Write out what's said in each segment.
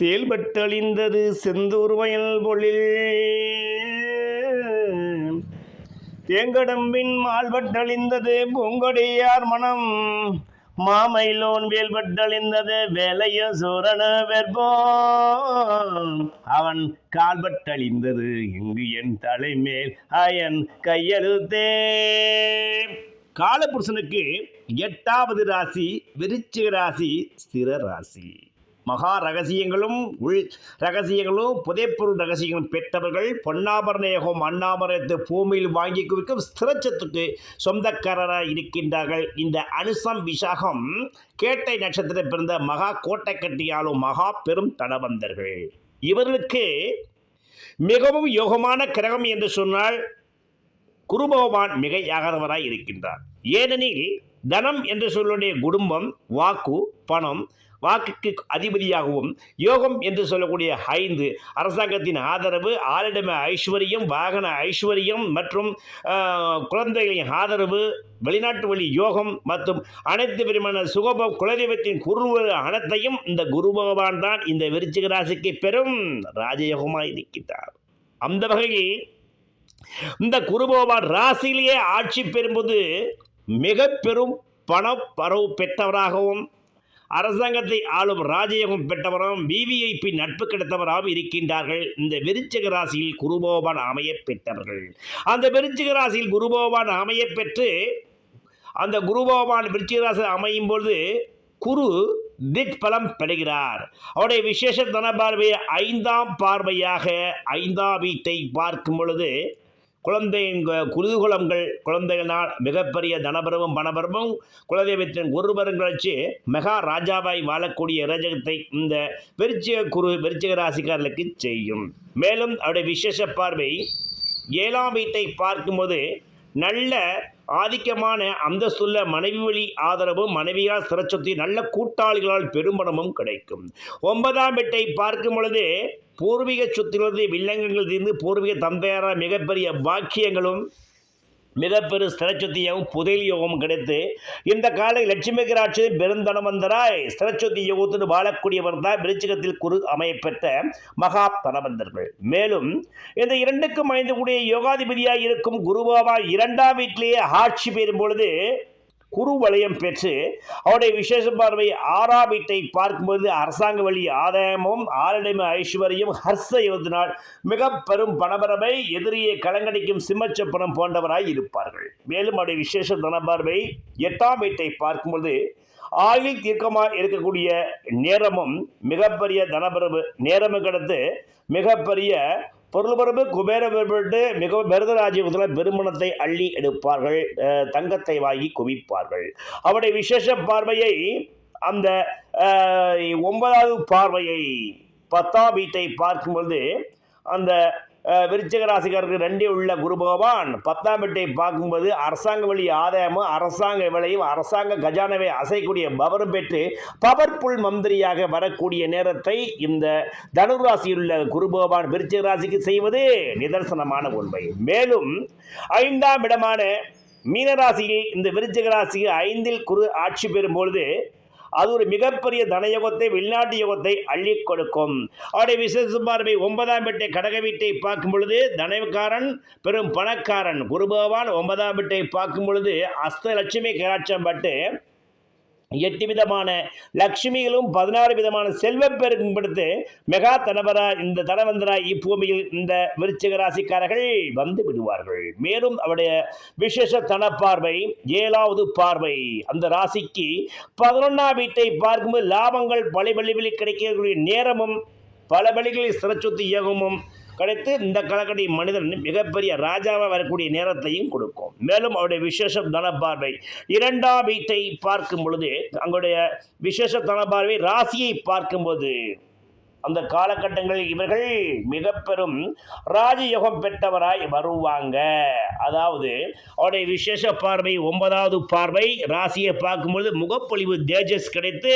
செயல்பட்டழிந்தது செந்தூர் வயல் பொழில். தேங்கடம்பின் மால்பட்டழிந்தது பூங்கொடியார் மனம். மாமையிலோன் வேல்பட்டழிந்தது வேலைய சூரன வெற்போம் அவன் கால்பட்டழிந்தது இங்கு என் தலைமேல் அயன் கையெழுத்தே. காலபுருஷனுக்கு எட்டாவது ராசி விருச்சிக ராசி ஸ்திர ராசி. மகா ரகசியங்களும் உள் ரகசியங்களும் புதைப்பொருள் ரகசியங்களும் பெற்றவர்கள் பொன்னாபரணயோகம் அண்ணாமரத்து பூமியில் வாங்கி குவிக்கும் ஸ்திரச்சத்துக்கு சொந்தக்காரராக இருக்கின்றார்கள். இந்த அனுசம் விசாகம் கேட்டை நட்சத்திரம் பிறந்த மகா கோட்டை கட்டியாலும் மகா பெரும் தனவந்தர்கள் இவர்களுக்கு மிகவும் யோகமான கிரகம் என்று சொன்னால் குரு பகவான் மிகையாகிறவராய் இருக்கின்றார். ஏனெனில் தனம் என்று சொல்லுடைய குடும்பம் வாக்கு பணம் வாக்குக்கு அதிபதியாகவும் யோகம் என்று சொல்லக்கூடிய ஐந்து அரசாங்கத்தின் ஆதரவு ஆளிடம ஐஸ்வர்யம் வாகன ஐஸ்வர்யம் மற்றும் குழந்தைகளின் ஆதரவு வெளிநாட்டு வழி யோகம் மற்றும் அனைத்து விதமான சுகபம் குலதெய்வத்தின் குருவ அனைத்தையும் இந்த குரு பகவான் தான் இந்த விருச்சிக ராசிக்கு பெரும் ராஜயோகமாக இருக்கின்றார். அந்த வகையில் இந்த குரு பகவான் ராசியிலேயே ஆட்சி பெறும்போது மிக பெரும் பண பரவு பெற்றவராகவும் அரசாங்கத்தை ஆளும் ராஜயோகம் பெற்றவரும் விவிஐபி நட்பு கிடைத்தவராகவும் இருக்கின்றார்கள். இந்த விருச்சிக ராசியில் குருபோவான் அமைய பெற்றவர்கள். அந்த விருச்சிக ராசியில் குருபோவான் அமைய பெற்று அந்த குருபோவான் விருச்சிக ராசி அமையும் பொழுது குரு திக்பலம் பெறுகிறார். அவருடைய விசேஷ தன பார்வையை ஐந்தாம் பார்வையாக ஐந்தாம் வீட்டை பார்க்கும் பொழுது குழந்தையின் கு- குதூகலங்கள் குழந்தைகளால் மிகப்பெரிய தனபரவும் பணபரவும் குலதெய்வத்தின் குருபரங்கள் கழிச்சு மெகா ராஜாவாய் வாழக்கூடிய ரஜகத்தை இந்த விருச்சிக குரு விருச்சிக ராசிக்காரர்களுக்கு செய்யும். மேலும் அவருடைய விசேஷ பார்வை ஏழாம் வீட்டை பார்க்கும்போது நல்ல ஆதிக்கமான அந்தஸ்துள்ள மனைவி வழி ஆதரவும் மனைவியால் சிறச்சொத்தி நல்ல கூட்டாளிகளால் பெரும்பணமும் கிடைக்கும். ஒன்பதாம் வீட்டை பார்க்கும் பொழுது பூர்வீக சொத்திலிருந்து வில்லங்கங்கள் தீர்ந்து பூர்வீக தந்தையார மிகப்பெரிய பாக்கியங்களும் மிகப்பெரு ஸ்திரச்சொத்தியும் புதையல் யோகமும் கிடைத்து இந்த காலை லட்சுமி கிராட்சி பெருந்தனவந்தராய் ஸ்திரச்சுத்தி யோகத்தோடு வாழக்கூடியவர் தான் விருச்சிகத்தில் குரு அமையப்பெற்ற மகா தனவந்தர்கள் மேலும் இந்த இரண்டுக்கும் ஐந்து கூடிய யோகாதிபதியாக இருக்கும் குருபாவா இரண்டாம் வீட்டிலேயே ஆட்சி பெறும் பொழுது குரு வலயம் பெற்று அவருடைய விசேஷ பார்வை ஆறாம் வீட்டை பார்க்கும்போது அரசாங்க வழி ஆதாயமும் ஆரடைமை ஐஸ்வர்யம் ஹர்ஷ யோதினால் மிக பெரும் பணபரவை எதிரியை கலங்கடிக்கும் சிம்மச்சப்பனம் போன்றவராய் இருப்பார்கள். மேலும் அவருடைய விசேஷ தனபார்வை எட்டாம் வீட்டை பார்க்கும்போது ஆயுள் தீர்க்கமாக இருக்கக்கூடிய நேரமும் மிகப்பெரிய தனபரவு நேரமும் கடந்து மிகப்பெரிய பொருள்பரப்பு குபேரபெருட்டு மிகவும் பெருதராஜ்யத்தில் பெருமணத்தை அள்ளி எடுப்பார்கள் தங்கத்தை வாங்கி குவிப்பார்கள். அவருடைய விசேஷ பார்வையை அந்த ஒன்பதாவது பார்வையை பத்தாம் வீட்டை பார்க்கும்பொழுது அந்த விருச்சிக ராசிக்காரருக்கு ரெண்டே உள்ள குரு பகவான். பத்தாம் வீட்டை பார்க்கும்போது அரசாங்க வழி ஆதாயமும் அரசாங்க விலையும் அரசாங்க கஜானவை அசைக்கூடிய பவரும் பெற்று பவர்ஃபுல் மந்திரியாக வரக்கூடிய நேரத்தை இந்த தனுராசியில் உள்ள குரு பகவான் விருச்சிக ராசிக்கு செய்வது நிதர்சனமான உண்மை. மேலும் ஐந்தாம் இடமான மீனராசியில் இந்த விருச்சிக ராசிக்கு ஐந்தில் குரு ஆட்சி பெறும் பொழுது அது ஒரு மிகப்பெரிய தனயோகத்தை வெளிநாட்டு யோகத்தை அள்ளி கொடுக்கும். அவருடைய விசேஷ பார்வை ஒன்பதாம் வீட்டை கடக வீட்டை பார்க்கும் பொழுது தனக்காரன் பெரும் பணக்காரன். குரு பகவான் ஒன்பதாம் வீட்டை பார்க்கும் பொழுது அஸ்தலட்சுமி கராட்சம் பட்டு எட்டு விதமான லக்ஷ்மிகளும் பதினாறு விதமான செல்வப்பெருக்கும் படுத்து மெகா தனவரா இந்த தனவந்தராய் இப்பூமியில் இந்த விருச்சிக ராசிக்காரர்கள் வந்து விடுவார்கள். மேலும் அவருடைய விசேஷ தனப்பார்வை ஏழாவது பார்வை. அந்த ராசிக்கு பதினொன்றாம் வீட்டை பார்க்கும்போது லாபங்கள் பல வழிகளில் கிடைக்கக்கூடிய நேரமும் பல வழிகளில் சிறச்சொத்து யோகமும் கிடைத்து இந்த கலக்கடி மனிதன் மிகப்பெரிய ராஜாவாக வரக்கூடிய நேரத்தையும் கொடுக்கும். மேலும் அவருடைய விசேஷ தனப்பார்வை இரண்டாம் வீட்டை பார்க்கும் பொழுது அங்களுடைய விசேஷ தனப்பார்வை ராசியை பார்க்கும்போது அந்த காலகட்டங்களில் இவர்கள் மிக பெரும் ராஜயோகம் பெற்றவராய் வருவாங்க. அதாவது அவருடைய விசேஷ பார்வை ஒன்பதாவது பார்வை ராசியை பார்க்கும்பொழுது முகப்பொழிவு தேஜஸ் கிடைத்து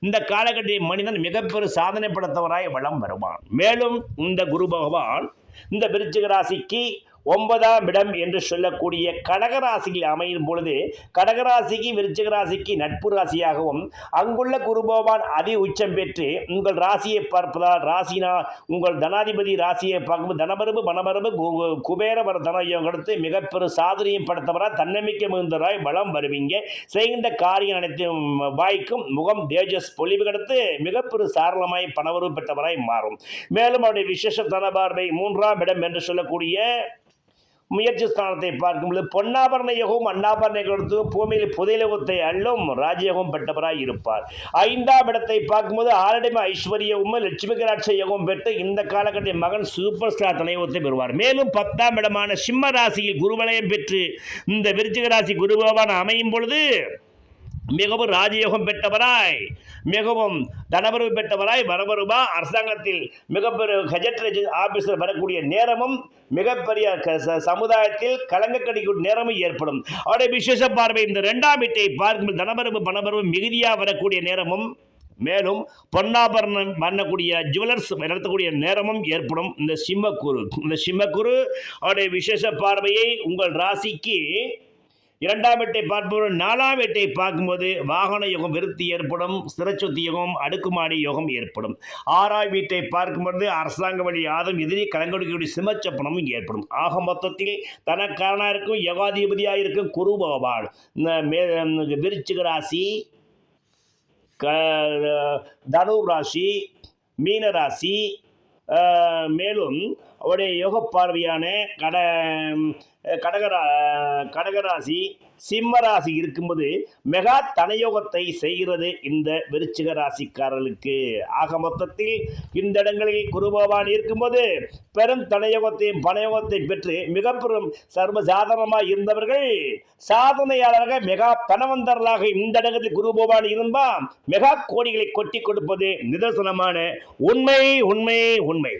இந்த காலகட்ட மனிதன் மிகப்பெரும் சாதனை படுத்தவராய் வளம் வருவான். மேலும் இந்த குரு பகவான் இந்த விருச்சிக ராசிக்கு ஒன்பதாம் இடம் என்று சொல்லக்கூடிய கடகராசியில் அமையும் பொழுது கடகராசிக்கு விருச்சிக ராசிக்கு நட்பு ராசியாகவும் அங்குள்ள குருபோவான் அதி உச்சம் பெற்று உங்கள் ராசியை பார்ப்பதால் ராசினா உங்கள் தனாதிபதி ராசியை பார்க்கும் தனபரபு மனபரபு கு- குபேர வர கொடுத்து மிகப்பெரும் சாதனையும் படுத்தவரா தன்னம்பிக்கை மிகுந்தவராய் பலம் வருவீங்க. செய்கின்ற காரியம் அனைத்தும் வாய்க்கும் முகம் தேஜஸ் பொலிவு கடுத்து மிகப்பெரும் சாரளமாய் பணவரும் பெற்றவராய் மாறும். மேலும் அவருடைய விசேஷ தனபார்வை மூன்றாம் இடம் என்று சொல்லக்கூடிய முயற்சி ஸ்தானத்தை பார்க்கும்போது பொன்னாபரண யோகம் அன்னாபரண யோகத்தும் பூமியில் புதையலோகத்தை அள்ளும் ராஜயோகம் பெற்றவராய் இருப்பார். ஐந்தாம் இடத்தை பார்க்கும்போது ஆரடிம ஐஸ்வர்யமும் லட்சுமி கராட்ச யோகம் பெற்று இந்த காலகட்டத்தில் மகன் சூப்பர் ஸ்டார் தலைவத்தை பெறுவார். மேலும் பத்தாம் இடமான சிம்ம ராசியில் குருவலயம் பெற்று இந்த விருச்சிக ராசி குருபவான் அமையும் பொழுது மிகவும் ராஜயோகம் பெற்றவராய் மிகவும் தனவரவு பெற்றவராய் வரவருமா? அரசாங்கத்தில் மிகப்பெரிய கஜெட் ஆபீஸில் வரக்கூடிய நேரமும் மிகப்பெரிய க- ச- சமுதாயத்தில் கலங்க நேரமும் ஏற்படும். அவருடைய விசேஷ பார்வை இந்த ரெண்டாம் வீட்டை பார்க்கும்போது தனவரவு பணவரவு மிகுதியாக வரக்கூடிய நேரமும் மேலும் பொன்னாபரணம் பண்ணக்கூடிய ஜுவல்லர்ஸ் நடத்தக்கூடிய நேரமும் ஏற்படும். இந்த சிம்மக்குரு இந்த சிம்மக்குரு அவருடைய விசேஷ பார்வையை உங்கள் ராசிக்கு இரண்டாம் வீட்டை பார்ப்பவர் நாலாம் வீட்டை பார்க்கும்போது வாகன யோகம் விருத்தி ஏற்படும் சிறச்சொத்து யோகம் அடுக்குமாடி யோகம் ஏற்படும். ஆறாம் வீட்டை பார்க்கும்போது அரசாங்க வழி ஆதம் எதிரி கலங்கொடுக்கக்கூடிய சிமச்சப்பனமும் ஏற்படும். ஆக மொத்தத்தில் தனக்காரனாக இருக்கும் யோகாதிபதியாக இருக்கும் குரு பகவான். இந்த மே விருச்சிக ராசி க தனு ராசி மீன ராசி மேலும் அவருடைய யோக பார்வையான கட கடகரா கடகராசி சிம்மராசி இருக்கும்போது மெகா தனயோகத்தை செய்கிறது இந்த விருச்சிக ராசிக்காரர்களுக்கு. ஆக மொத்தத்தில் இந்த இடங்களில் குரு பகவான் இருக்கும்போது பெரும் தனயோகத்தையும் பணயோகத்தை பெற்று மிக பெரும் சர்வ சாதாரணமாக இருந்தவர்கள். சாதனையாளராக மெகா பணவந்தர்களாக இந்த இடங்களில் குரு பகவான் இருந்தால் மெகா கோடிகளை கொட்டி கொடுப்பது நிதர்சனமான உண்மை உண்மை உண்மை.